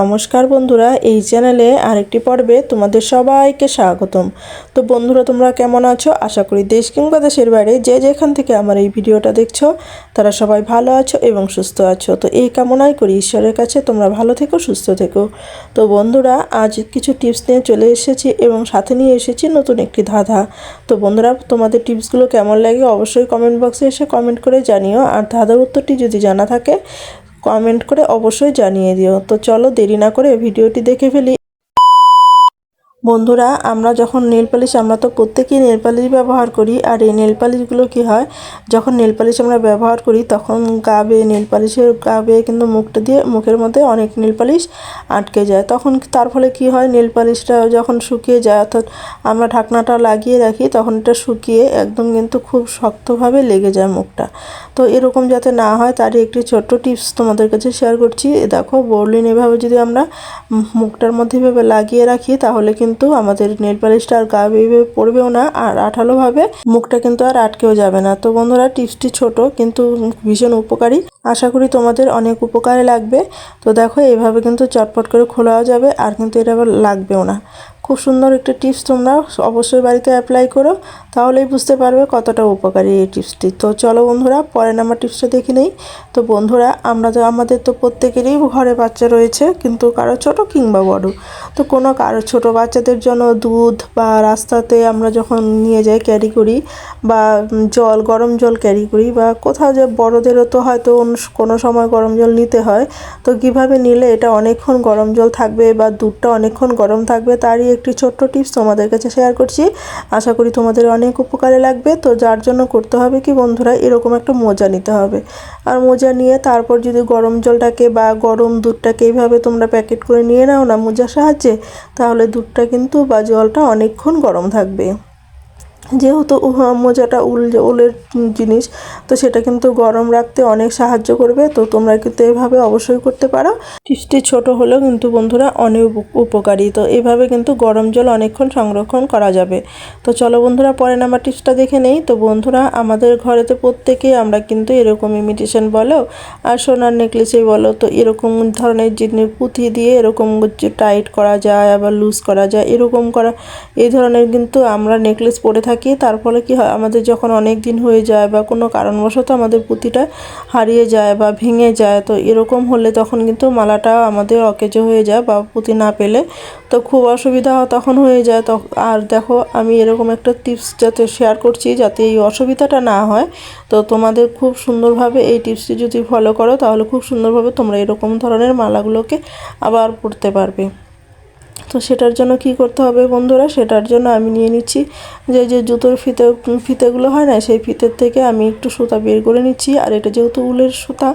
নমস্কার বন্ধুরা, এই চ্যানেলে আরেকটি পর্বে তোমাদের সবাইকে স্বাগতম। তো বন্ধুরা, তোমরা কেমন আছো? আশা করি দেশ কিংবা দেশের বাইরে যে যেখান থেকে আমার এই ভিডিওটা দেখছ, তারা সবাই ভালো আছো এবং সুস্থ আছো। তো এই কামনাই করি ঈশ্বরের কাছে, তোমরা ভালো থেকো, সুস্থ থেকো। তো বন্ধুরা, আজ কিছু টিপস নিয়ে চলে এসেছি এবং সাথে নিয়ে এসেছি নতুন একটি ধাঁধা। তো বন্ধুরা, তোমাদের টিপসগুলো কেমন লাগে অবশ্যই কমেন্ট বক্সে এসে কমেন্ট করে জানিও। আর ধাঁধার উত্তরটি যদি জানা থাকে কমেন্ট করে অবশ্যই জানিয়ে দিও। তো চলো দেরি না করে ভিডিওটি দেখে ফেলি। বন্ধুরা, আমরা যখন নেল পালিশ, আমরা তো প্রত্যেকেই নেল পালিশ ব্যবহার করি। আর এই নেল পালিশগুলো কী হয়? যখন নেল পালিশ আমরা ব্যবহার করি, তখন গা বেয়ে, নেল পালিশের গা বেয়ে কিন্তু মুখটা দিয়ে মুখের মধ্যে অনেক নেল পালিশ আটকে যায়। তখন তার ফলে কি হয়? নেল পালিশটা যখন শুকিয়ে যায়, অর্থাৎ আমরা ঢাকনাটা লাগিয়ে রাখি, তখন এটা শুকিয়ে একদম কিন্তু খুব শক্তভাবে লেগে যায় মুখটা। তো এরকম যাতে না হয়, তারই একটি ছোট্ট টিপস তোমাদের কাছে শেয়ার করছি। দেখো, বোরলিন এভাবে যদি আমরা মুখটার মধ্যে এভাবে লাগিয়ে রাখি, তাহলে কিন্তু আমাদের নেল পালিশটা আর গা বেয়ে পড়বেও না, আর আঠালোভাবে মুখটা কিন্তু আর আটকেও যাবে না। তো বন্ধুরা, টিপসটি ছোট কিন্তু ভীষণ উপকারী। আশা করি তোমাদের অনেক উপকারে লাগবে। তো দেখো এইভাবে কিন্তু চটপট করে খোলাও যাবে, আর কিন্তু এটা আবার লাগবেও না। খুব সুন্দর একটা টিপস তোমরা অবশ্যই বাড়িতে অ্যাপ্লাই করো, তাহলেই বুঝতে পারবে কতটা উপকারী এই টিপসটি তো চলো বন্ধুরা পরে নাম্বার টিপসটা দেখে নেই। তো বন্ধুরা, আমরা তো, আমাদের তো প্রত্যেকেরই ঘরে বাচ্চা রয়েছে, কিন্তু কারও ছোট কিংবা বড়। তো কোনো কারও ছোট বাচ্চাদের জন্য দুধ বা রাস্তাতে আমরা যখন নিয়ে যাই ক্যারি করি বা জল, গরম জল ক্যারি করি বা কোথাও যে বড়দেরও তো হয়তো কোনো সময় গরম জল নিতে হয়, তো কীভাবে নিলে এটা অনেকক্ষণ গরম জল থাকবে বা দুধটা অনেকক্ষণ গরম থাকবে তারই একটি ছোট্ট টিপস তোমাদের কাছে শেয়ার করছি। আশা করি তোমাদের অনেক উপকারে লাগবে। তো যার জন্য করতে হবে কি বন্ধুরা, এরকম একটা মোজা নিতে হবে। আর মোজা নিয়ে তারপর যদি গরম জলটাকে বা গরম দুধটাকে এইভাবে তোমরা প্যাকেট করে নিয়ে নাও না মোজার সাহায্যে, তাহলে দুধটা কিন্তু বা জলটা অনেকক্ষণ গরম থাকবে। যেহেতু মোজাটা উল, উলের জিনিস, তো সেটা কিন্তু গরম রাখতে অনেক সাহায্য করবে। তো তোমরা কিন্তু এভাবে অবশ্যই করতে পারো। টিপসটি ছোট হলেও কিন্তু বন্ধুরা অনেক উপ- উপকারী। তো এভাবে কিন্তু গরম জল অনেকক্ষণ সংরক্ষণ করা যাবে। তো চলো বন্ধুরা পরে নাম্বার টিপসটা দেখে নেই। তো বন্ধুরা, আমাদের ঘরেতে প্রত্যেকেই আমরা কিন্তু এরকম ইমিটেশন বলো আর সোনার নেকলেসই বলো। তো এরকম ধরনের জিনিস, পুঁথি দিয়ে এরকম টাইট করা যায়, আবার লুজ করা যায়, এরকম করা, এই ধরনের কিন্তু আমরা নেকলেস পরে থাকি। তার ফলে কি হয়, আমাদের যখন অনেক দিন হয়ে যায় বা কোনো কারণবশত আমাদের পুঁতিটা হারিয়ে যায় বা ভেঙে যায়, তো এরকম হলে তখন কিন্তু মালাটা আমাদের অকেজো হয়ে যায় বা পুঁতি না পেলে তো খুব অসুবিধা তখন হয়ে যায়। তো আর দেখো, আমি এরকম একটা টিপস যাতে শেয়ার করছি যাতে এই অসুবিধাটা না হয়, তো তোমাদের খুব সুন্দরভাবে এই টিপসটি যদি ফলো করো, তাহলে খুব সুন্দরভাবে তোমরা এরকম ধরনের মালাগুলোকে আবার পরতে পারবে। তো সেটার জন্য কি করতে হবে বন্ধুরা? সেটার জন্য আমি নিয়ে নিচ্ছি যে যে জুতোর ফিতে, ফিতেগুলো হয় না, সেই ফিতের থেকে আমি একটু সুতা বের করে নিচ্ছি। আর এটা যেহেতু উলের সুতা,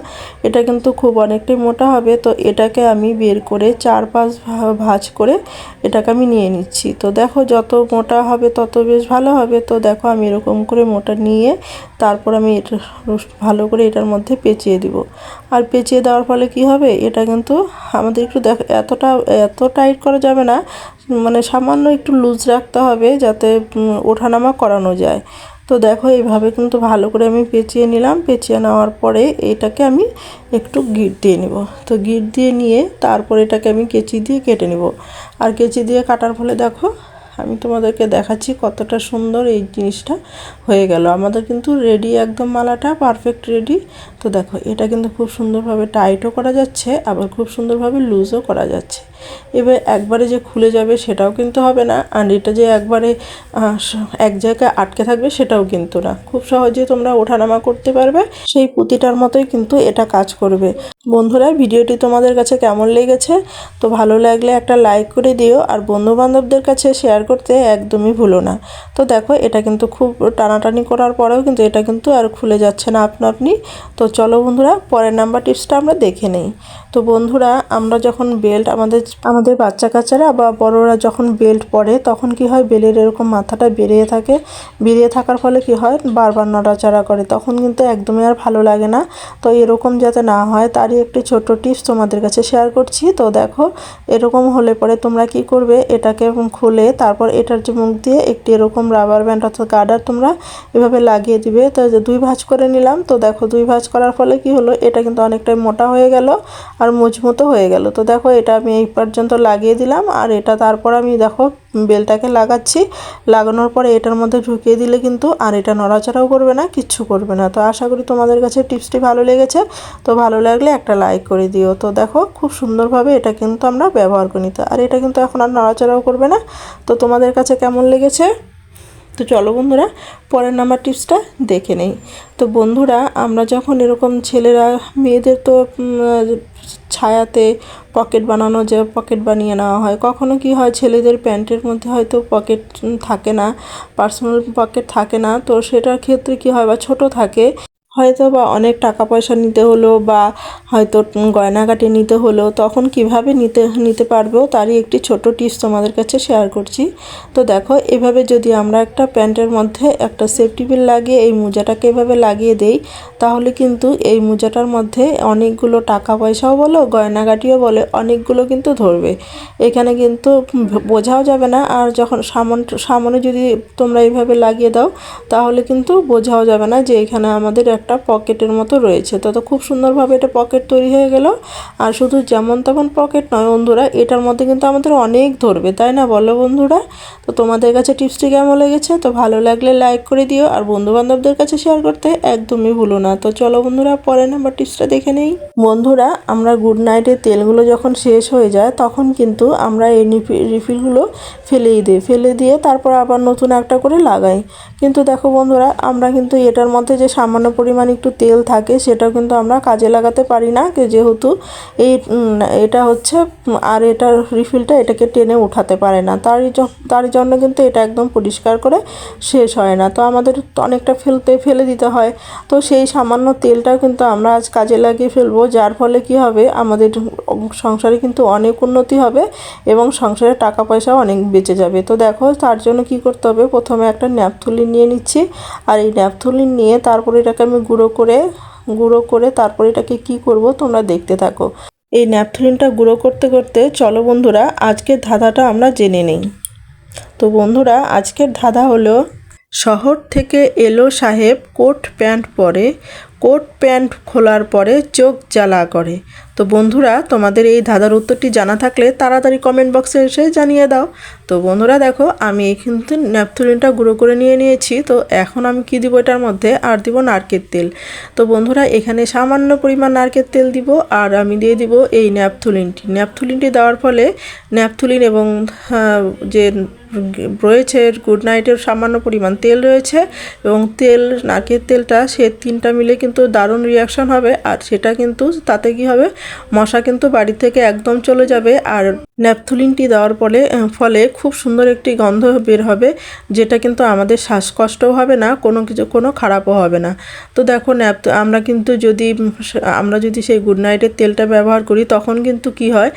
এটা কিন্তু খুব অনেকটাই মোটা হবে। তো এটাকে আমি বের করে চার পাঁচ ভাঁজ করে এটাকে আমি নিয়ে নিচ্ছি। তো দেখো, যত মোটা হবে তত বেশ ভালো হবে। তো দেখো, আমি এরকম করে মোটা নিয়ে তারপর আমি এটা ভালো করে এটার মধ্যে পেঁচিয়ে দিব। আর পেঁচিয়ে দেওয়ার ফলে কি হবে? এটা কিন্তু আমাদের একটু দেখ, এতটা, এত টাইট করা যাবে না। মানে সামান্য একটু লুজ রাখতে হবে যাতে ওঠানামা করানো যায়। তো দেখো এইভাবে কিন্তু ভালো করে আমি পেঁচিয়ে নিলাম। পেঁচিয়ে নেওয়ার পরে এটাকে আমি একটু গিট দিয়ে নিব। তো গিট দিয়ে নিয়ে তারপর এটাকে আমি কেচি দিয়ে কেটে নেব। আর কেচি দিয়ে কাটার ফলে দেখো আমি তোমাদেরকে দেখাচ্ছি কতটা সুন্দর এই জিনিসটা হয়ে গেল। আমাদের কিন্তু রেডি একদম মালাটা পারফেক্ট রেডি তো দেখো, এটা কিন্তু খুব সুন্দরভাবে টাইটও করা যাচ্ছে, আবার খুব সুন্দরভাবে লুজও করা যাচ্ছে। এবার একবারে যে খুলে যাবে সেটাও কিন্তু হবে না, আর এটা যে একবারে এক জায়গায় আটকে থাকবে সেটাও কিন্তু না। খুব সহজে তোমরা ওঠানামা করতে পারবে। সেই পুঁতিটার মতোই কিন্তু এটা কাজ করবে। বন্ধুরা, ভিডিওটি তোমাদের কাছে কেমন লেগেছে? তো ভালো লাগলে একটা লাইক করে দিও আর বন্ধু বান্ধবদের কাছে শেয়ার করতে একদমই ভুলো না। তো দেখো, এটা কিন্তু খুব টানাটানি করার পরেও কিন্তু এটা কিন্তু আর খুলে যাচ্ছে না আপনা আপনি তো চলো বন্ধুরা, পরের নাম্বার টিপসটা আমরা দেখে নেই। তো বন্ধুরা, আমরা যখন বেল্ট আমাদের আমাদের বাচ্চা কাচ্চারা বা বড়রা যখন বেল্ট পরে, তখন কি হয় বেলের এরকম মাথাটা বেরিয়ে থাকে। বেরিয়ে থাকার ফলে কি হয়, বারবার নড়াচড়া করে। তখন কিন্তু একদমই আর ভালো লাগে না। তো এরকম যাতে না হয়, তারই তারই একটি ছোট টিপস তোমাদের কাছে শেয়ার করছি। তো দেখো, এরকম হলে পরে তোমরা কি করবে? এটাকে খুলে তারপর এটার যে মুখ দিয়ে একটি এরকম রাবার ব্যান্ড অর্থাৎ গার্ডার তোমরা এভাবে লাগিয়ে দিবে। তো দুই ভাঁজ করে নিলাম। তো দেখো, দুই ভাঁজ করার ফলে কি হলো? এটা কিন্তু অনেকটাই মোটা হয়ে গেল আর মজবুতও হয়ে গেল। তো দেখো, এটা আমি এই পর্যন্ত লাগিয়ে দিলাম। আর এটা তারপর আমি দেখো বেলটাকে লাগাচ্ছি। লাগানোর পরে এটার মধ্যে ঢুকিয়ে দিলে কিন্তু আর এটা নড়াচড়াও করবে না, কিচ্ছু করবে না। তো আশা করি তোমাদের কাছে টিপসটি ভালো লেগেছে। তো ভালো লাগলে একটা লাইক করে দিও। তো দেখো খুব সুন্দরভাবে এটা কিন্তু আমরা ব্যবহার করি। তো আর এটা কিন্তু এখন আর নড়াচড়াও করবে না। তো তোমাদের কাছে কেমন লেগেছে? তো চলো বন্ধুরা, পরের নাম্বার টিপসটা দেখে নেই। তো বন্ধুরা, আমরা যখন এরকম ছেলেরা, মেয়েদের তো ছায়াতে পকেট বানানো, যে পকেট বানিয়ে নেওয়া হয়, কখনো কি হয় ছেলেদের প্যান্টের মধ্যে হয়তো পকেট থাকে না পার্সোনাল পকেট থাকে না, তো সেটার ক্ষেত্রে কি হয় বা ছোট থাকে হয়তো বা অনেক টাকা পয়সা নিতে হলো বা হয়তো উম গয়নাগাটি নিতে হলো, তখন কীভাবে নিতে নিতে পারব তারই একটি ছোট টিপস তোমাদের কাছে শেয়ার করছি। তো দেখো, এভাবে যদি আমরা একটা প্যান্টের মধ্যে একটা সেফটি বিল লাগিয়ে এই মোজাটাকে এভাবে লাগিয়ে দেই, তাহলে কিন্তু এই মোজাটার মধ্যে অনেকগুলো টাকা পয়সাও বলো, গয়নাগাটিও বলে, অনেকগুলো কিন্তু ধরবে। এখানে কিন্তু বোঝাও যাবে না, আর যখন সামন, সামনে যদি তোমরা এইভাবে লাগিয়ে দাও, তাহলে কিন্তু বোঝাও যাবে না যে এখানে আমাদের একটা পকেটের মতো রয়েছে। তো খুব সুন্দরভাবে এটা পকেট তৈরি হয়ে গেল। আর শুধু যেমন তেমন পকেট নয় বন্ধুরা, এটার মধ্যে কিন্তু আমাদের অনেক ধরবে, তাই না বলো বন্ধুরা? তো তোমাদের কাছে টিপসটি কেমন লেগেছে? তো ভালো লাগলে লাইক করে দিও, আর বন্ধু বান্ধবদের কাছে শেয়ার করতে একদমই ভুলো না। তো চলো বন্ধুরা পরে নাম্বার টিপসটা দেখে নেই। বন্ধুরা, আমরা গুড নাইটের তেলগুলো যখন শেষ হয়ে যায়, তখন কিন্তু আমরা এই রিফিলগুলো ফেলেই দিই, ফেলে দিয়ে তারপর আবার নতুন একটা করে লাগাই। কিন্তু দেখো বন্ধুরা, আমরা কিন্তু এটার মধ্যে যে সামান্য পরিমাণ একটু তেল থাকে, সেটাও কিন্তু আমরা কাজে লাগাতে পারি না। যেহেতু এই এটা হচ্ছে আর এটার রিফিলটা এটাকে টেনে উঠাতে পারে না। তারই তার জন্য কিন্তু এটা একদম পরিষ্কার করে শেষ হয় না। তো আমাদের অনেকটা ফেলতে, ফেলে দিতে হয়। তো সেই সামান্য তেলটাও কিন্তু আমরা আজ কাজে লাগিয়ে ফেলব। যার ফলে কি হবে, আমাদের সংসারে কিন্তু অনেক উন্নতি হবে এবং সংসারে টাকা পয়সাও অনেক বেঁচে যাবে। তো দেখো, তার জন্য কি করতে হবে? প্রথমে একটা ন্যাপথুলি নিয়ে নিচ্ছি। আর এই ন্যাপথুলি নিয়ে তারপরে এটাকে আমি গুঁড়ো করে গুঁড়ো করে তারপর এটাকে কি করব তোমরা দেখতে থাকো। এই ন্যাপথলিনটা গুঁড়ো করতে করতে চলো বন্ধুরা, আজকের ধাঁধাটা আমরা জেনে নিই। তো বন্ধুরা, আজকের ধাঁধা হলো, শহর থেকে এলো সাহেব কোট প্যান্ট পরে কোট প্যান্ট খোলার পরে চোখ জ্বালা করে। তো বন্ধুরা, তোমাদের এই ধাঁধার উত্তরটি জানা থাকলে তাড়াতাড়ি কমেন্ট বক্সে এসে জানিয়ে দাও। তো বন্ধুরা, দেখো, আমি কিন্তু ন্যাপথুলিনটা গুঁড়ো করে নিয়ে নিয়েছি। তো এখন আমি কি দিব এটার মধ্যে? আর দিব নারকেল তেল। তো বন্ধুরা, এখানে সামান্য পরিমাণ নারকেল তেল দিব আর আমি দিয়ে দিব এই ন্যাপথুলিনটি। ন্যাপথুলিনটি দেওয়ার ফলে ন্যাপথুলিন এবং যে রয়েছে গুড নাইটের সামান্য পরিমাণ তেল রয়েছে এবং তেল, নারকেল তেলটা সে তিনটা মিলে কিন্তু দারুণ রিয়াকশান হবে। আর সেটা কিন্তু তাতে কি হবে? মশা কিন্তু বাড়ি থেকে একদম চলে যাবে। আর ন্যাপথলিনটি দেওয়ার ফলে ফলে খুব সুন্দর একটি গন্ধ বের হবে, যেটা কিন্তু আমাদের শ্বাসকষ্টও হবে না, কোনো কিছু, কোনো খারাপও হবে না। তো দেখো ন্যাপ আমরা কিন্তু যদি আমরা যদি সেই গুড নাইটের তেলটা ব্যবহার করি, তখন কিন্তু কি হয়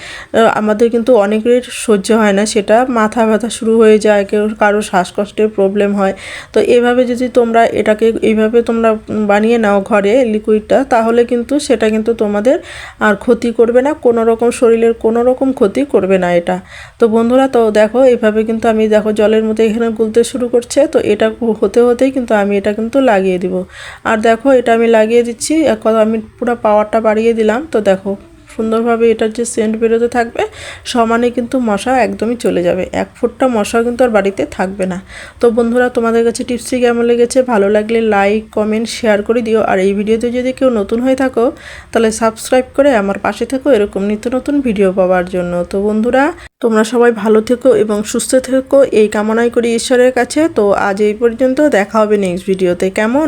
আমাদের কিন্তু অনেকের সহ্য হয় না। সেটা মাথা ব্যথা শুরু হয়ে যায়, কেউ, কারও শ্বাসকষ্টের প্রবলেম হয়। তো এভাবে যদি তোমরা এটাকে, এইভাবে তোমরা বানিয়ে নাও ঘরে লিকুইডটা তাহলে কিন্তু সেটা কিন্তু তোমাদের আর ক্ষতি করবে না। কোনো রকম শরীরের কোনো রকম ক্ষতি করবে না এটা। তো বন্ধুরা, তো দেখো, এইভাবে কিন্তু আমি দেখো জলের মধ্যে এখানে গুলতে শুরু করছে। তো এটা হতে হতেই কিন্তু আমি এটা কিন্তু লাগিয়ে দিব। আর দেখো, এটা আমি লাগিয়ে দিচ্ছি। এক আমি পুরো পাওয়ারটা বাড়িয়ে দিলাম। তো দেখো সুন্দরভাবে এটার যে সেন্ট বেরোতে থাকবে, সমানে কিন্তু মশা একদমই চলে যাবে। এক ফুটটা মশা কিন্তু আর বাড়িতে থাকবে না। তো বন্ধুরা, তোমাদের কাছে টিপসটি কেমন লেগেছে? ভালো লাগলে লাইক কমেন্ট শেয়ার করে দিও। আর এই ভিডিওতে যদি কেউ নতুন হয়ে থাকো, তাহলে সাবস্ক্রাইব করে আমার পাশে থেকো। এরকম নিত্য নতুন ভিডিও পাওয়ার জন্য। তো বন্ধুরা, তোমরা সবাই ভালো থেকো এবং সুস্থ থেকো। এই কামনাই করি ঈশ্বরের কাছে। তো আজ এই পর্যন্ত দেখা হবে নেক্সট ভিডিওতে কেমন?